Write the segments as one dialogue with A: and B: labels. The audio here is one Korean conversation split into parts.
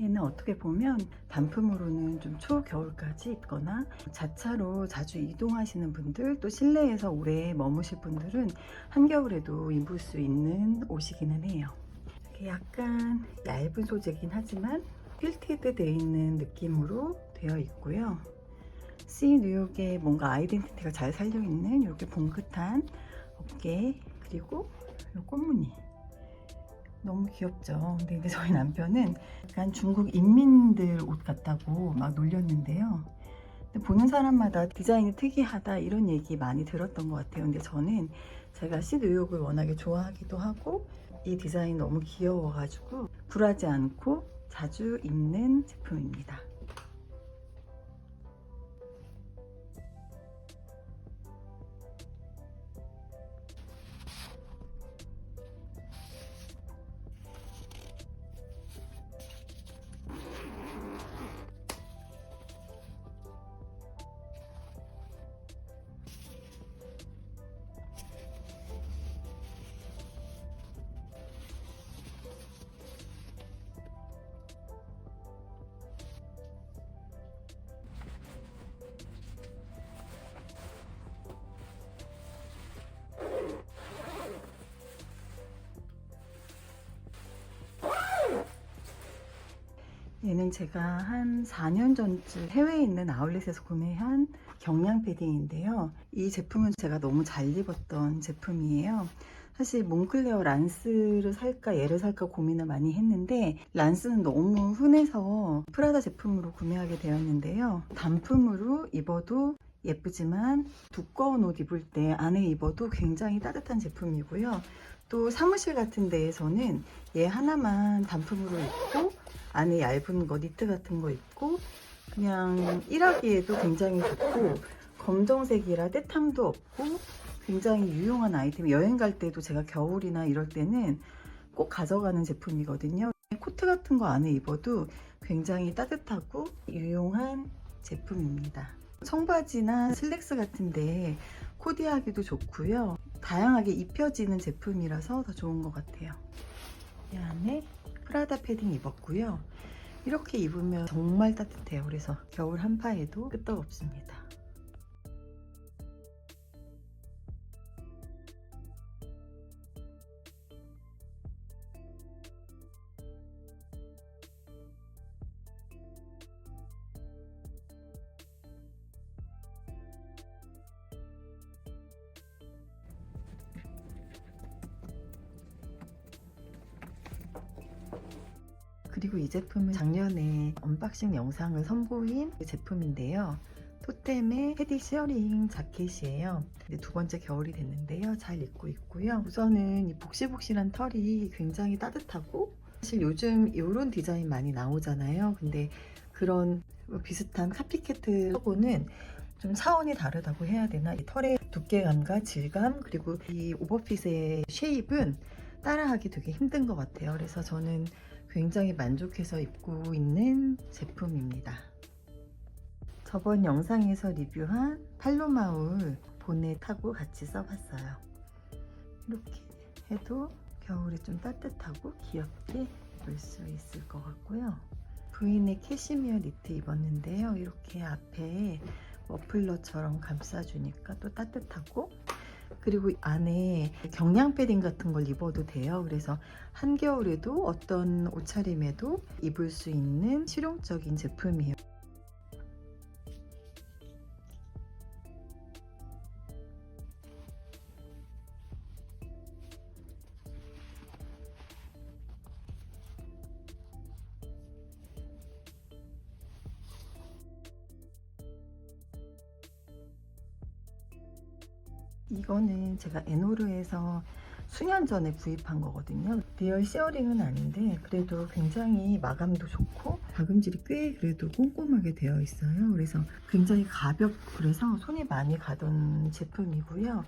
A: 얘는 어떻게 보면 단품으로는 좀 초겨울까지 입거나 자차로 자주 이동하시는 분들 또 실내에서 오래 머무실 분들은 한겨울에도 입을 수 있는 옷이기는 해요. 약간 얇은 소재긴 하지만 필티드 되어 있는 느낌으로 되어 있고요. C 뉴욕의 뭔가 아이덴티티가 잘 살려 있는 이렇게 봉긋한 어깨 그리고 이 꽃무늬 너무 귀엽죠. 근데 이제 저희 남편은 약간 중국 인민들 옷 같다고 막 놀렸는데요. 보는 사람마다 디자인이 특이하다 이런 얘기 많이 들었던 것 같아요. 근데 저는 제가 C 뉴욕을 워낙에 좋아하기도 하고 이 디자인 너무 귀여워가지고 굴하지 않고 자주 입는 제품입니다. 얘는 제가 한 4년 전쯤 해외에 있는 아울렛에서 구매한 경량 패딩인데요. 이 제품은 제가 너무 잘 입었던 제품이에요. 사실 몽클레어 란스를 살까 얘를 살까 고민을 많이 했는데 란스는 너무 흔해서 프라다 제품으로 구매하게 되었는데요. 단품으로 입어도 예쁘지만 두꺼운 옷 입을 때 안에 입어도 굉장히 따뜻한 제품이고요. 또 사무실 같은 데에서는 얘 하나만 단품으로 입고 안에 얇은 거 니트 같은 거 입고 그냥 일하기에도 굉장히 좋고 검정색이라 때탐도 없고 굉장히 유용한 아이템. 여행 갈 때도 제가 겨울이나 이럴 때는 꼭 가져가는 제품이거든요. 코트 같은 거 안에 입어도 굉장히 따뜻하고 유용한 제품입니다. 청바지나 슬랙스 같은데 코디하기도 좋고요. 다양하게 입혀지는 제품이라서 더 좋은 것 같아요. 이 안에 프라다 패딩 입었고요. 이렇게 입으면 정말 따뜻해요. 그래서 겨울 한파에도 끄떡없습니다. 그리고 이 제품은 작년에 언박싱 영상을 선보인 그 제품인데요. 토템의 헤디 시어링 자켓이에요. 두 번째 겨울이 됐는데요. 잘 입고 있고요. 우선은 이 복실복실한 털이 굉장히 따뜻하고 사실 요즘 이런 디자인 많이 나오잖아요. 근데 그런 비슷한 카피캐트하고는 좀 차원이 다르다고 해야 되나? 이 털의 두께감과 질감 그리고 이 오버핏의 쉐입은 따라하기 되게 힘든 것 같아요. 그래서 저는 굉장히 만족해서 입고 있는 제품입니다. 저번 영상에서 리뷰한 팔로마울 보넷하고 같이 써봤어요. 이렇게 해도 겨울에 좀 따뜻하고 귀엽게 입을 수 있을 것 같고요. 부인의 캐시미어 니트 입었는데요. 이렇게 앞에 머플러처럼 감싸주니까 또 따뜻하고 그리고 안에 경량 패딩 같은 걸 입어도 돼요. 그래서 한겨울에도 어떤 옷차림에도 입을 수 있는 실용적인 제품이에요. 이거는 제가 에노르에서 수년 전에 구입한 거거든요. 리얼 시어링은 아닌데 그래도 굉장히 마감도 좋고 박음질이 꽤 그래도 꼼꼼하게 되어 있어요. 그래서 굉장히 가볍고 그래서 손이 많이 가던 제품이고요.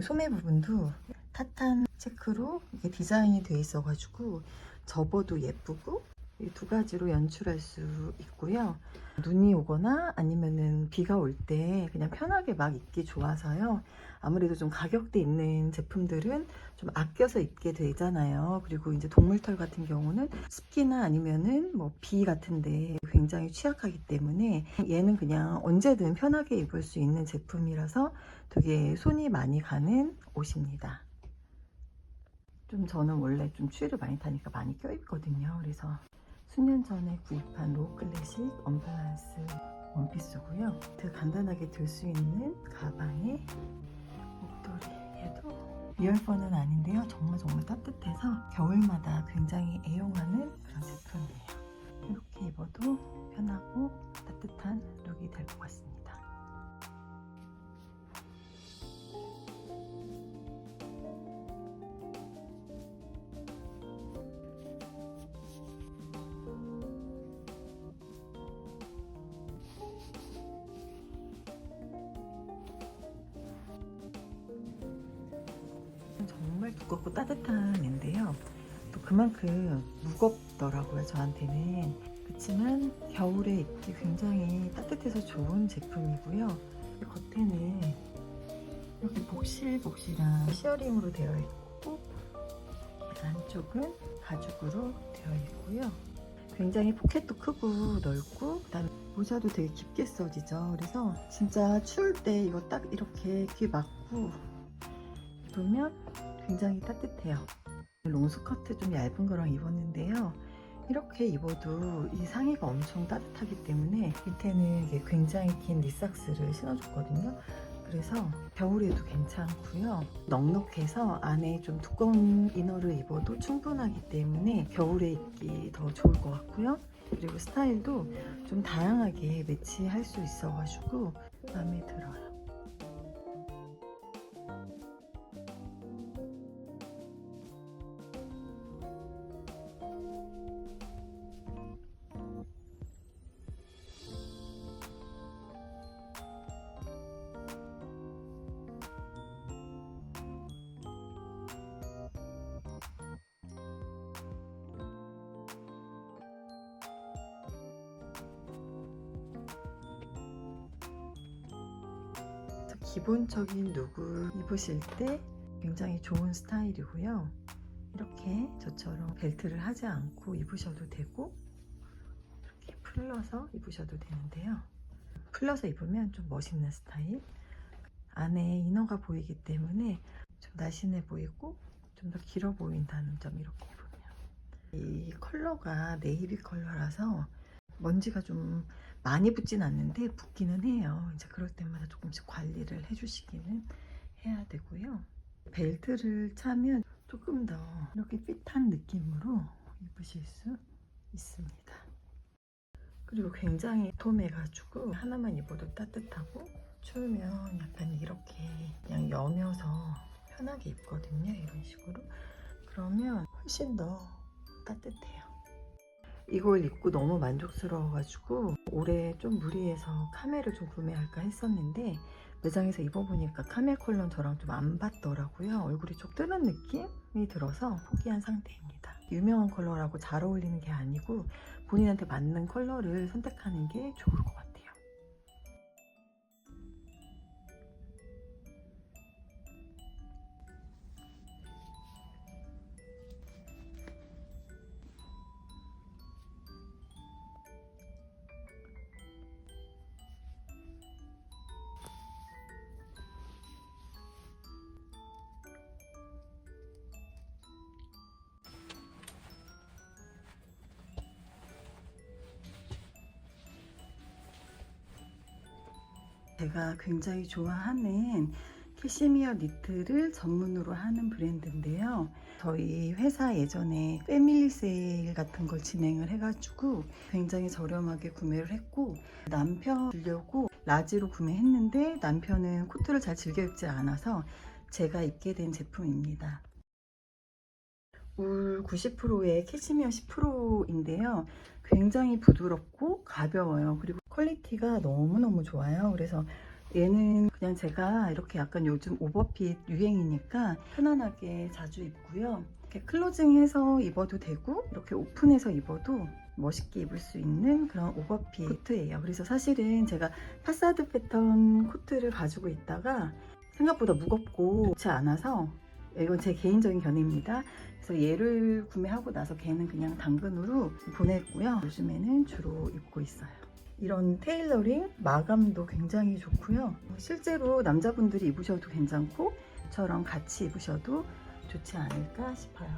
A: 소매 부분도 타탄 체크로 이게 디자인이 되어 있어가지고 접어도 예쁘고 이 두 가지로 연출할 수 있고요. 눈이 오거나 아니면은 비가 올 때 그냥 편하게 막 입기 좋아서요. 아무래도 좀 가격대 있는 제품들은 좀 아껴서 입게 되잖아요. 그리고 이제 동물털 같은 경우는 습기나 아니면은 뭐 비 같은데 굉장히 취약하기 때문에 얘는 그냥 언제든 편하게 입을 수 있는 제품이라서 되게 손이 많이 가는 옷입니다. 좀 저는 원래 좀 추위를 많이 타니까 많이 껴입거든요. 그래서 수년 전에 구입한 로우 클래식 언밸런스 원피스고요. 되게 간단하게 들 수 있는 가방에 목도리 얘도 리얼펀은 아닌데요. 정말 정말 따뜻해서 겨울마다 굉장히 애용하는 그런 제품이에요. 이렇게 입어도 편하고 따뜻한 룩이 될 것 같습니다. 정말 두껍고 따뜻한 앤데요. 또 그만큼 무겁더라고요, 저한테는. 그렇지만 겨울에 입기 굉장히 따뜻해서 좋은 제품이고요. 겉에는 이렇게 복실복실한 시어링으로 되어 있고 안쪽은 가죽으로 되어 있고요. 굉장히 포켓도 크고 넓고 그다음에 모자도 되게 깊게 써지죠. 그래서 진짜 추울 때 이거 딱 이렇게 귀 막고 입으면 굉장히 따뜻해요. 롱스커트 좀 얇은 거랑 입었는데요. 이렇게 입어도 이 상의가 엄청 따뜻하기 때문에 밑에는 이게 굉장히 긴 리삭스를 신어줬거든요. 그래서 겨울에도 괜찮고요. 넉넉해서 안에 좀 두꺼운 이너를 입어도 충분하기 때문에 겨울에 입기 더 좋을 것 같고요. 그리고 스타일도 좀 다양하게 매치할 수 있어가지고 마음에 들어요. 기본적인 룩을 입으실 때 굉장히 좋은 스타일이고요. 이렇게 저처럼 벨트를 하지 않고 입으셔도 되고 이렇게 풀러서 입으셔도 되는데요. 풀러서 입으면 좀 멋있는 스타일. 안에 이너가 보이기 때문에 좀 날씬해 보이고 좀 더 길어 보인다는 점 이렇게 입으면 이 컬러가 네이비 컬러라서 먼지가 좀 많이 붙진 않는데 붙기는 해요. 이제 그럴 때마다 조금씩 관리를 해주시기는 해야 되고요. 벨트를 차면 조금 더 이렇게 핏한 느낌으로 입으실 수 있습니다. 그리고 굉장히 톰해가지고 하나만 입어도 따뜻하고 추우면 약간 이렇게 그냥 여며서 편하게 입거든요. 이런 식으로. 그러면 훨씬 더 따뜻해요. 이걸 입고 너무 만족스러워가지고 올해 좀 무리해서 카멜을 좀 구매할까 했었는데 매장에서 입어보니까 카멜 컬러는 저랑 좀안 받더라고요. 얼굴이 좀 뜨는 느낌이 들어서 포기한 상태입니다. 유명한 컬러라고 잘 어울리는 게 아니고 본인한테 맞는 컬러를 선택하는 게 좋을 것 같아요. 제가 굉장히 좋아하는 캐시미어 니트를 전문으로 하는 브랜드인데요. 저희 회사 예전에 패밀리 세일 같은 걸 진행을 해가지고 굉장히 저렴하게 구매를 했고 남편 주려고 라지로 구매했는데 남편은 코트를 잘 즐겨 입지 않아서 제가 입게 된 제품입니다. 울 90%에 캐시미어 10%인데요. 굉장히 부드럽고 가벼워요. 그리고 퀄리티가 너무너무 좋아요. 그래서 얘는 그냥 제가 이렇게 약간 요즘 오버핏 유행이니까 편안하게 자주 입고요. 이렇게 클로징해서 입어도 되고 이렇게 오픈해서 입어도 멋있게 입을 수 있는 그런 오버핏 코트예요. 그래서 사실은 제가 파사드 패턴 코트를 가지고 있다가 생각보다 무겁고 좋지 않아서 이건 제 개인적인 견해입니다. 그래서 얘를 구매하고 나서 걔는 그냥 당근으로 보냈고요. 요즘에는 주로 입고 있어요. 이런 테일러링 마감도 굉장히 좋고요. 실제로 남자분들이 입으셔도 괜찮고 저랑 같이 입으셔도 좋지 않을까 싶어요.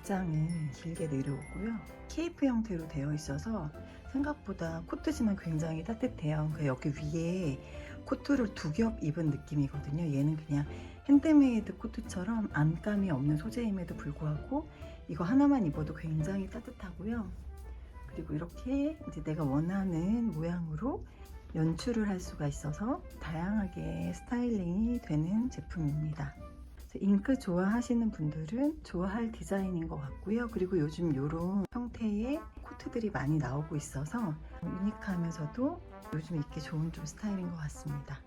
A: 기장은 길게 내려오고요. 케이프 형태로 되어 있어서 생각보다 코트지만 굉장히 따뜻해요. 그러니까 여기 위에 코트를 두 겹 입은 느낌이거든요. 얘는 그냥 핸드메이드 코트처럼 안감이 없는 소재임에도 불구하고 이거 하나만 입어도 굉장히 따뜻하고요. 그리고 이렇게 이제 내가 원하는 모양으로 연출을 할 수가 있어서 다양하게 스타일링이 되는 제품입니다. 잉크 좋아하시는 분들은 좋아할 디자인인 것 같고요. 그리고 요즘 이런 형태의 코트들이 많이 나오고 있어서 유니크하면서도 요즘 입기 좋은 좀 스타일인 것 같습니다.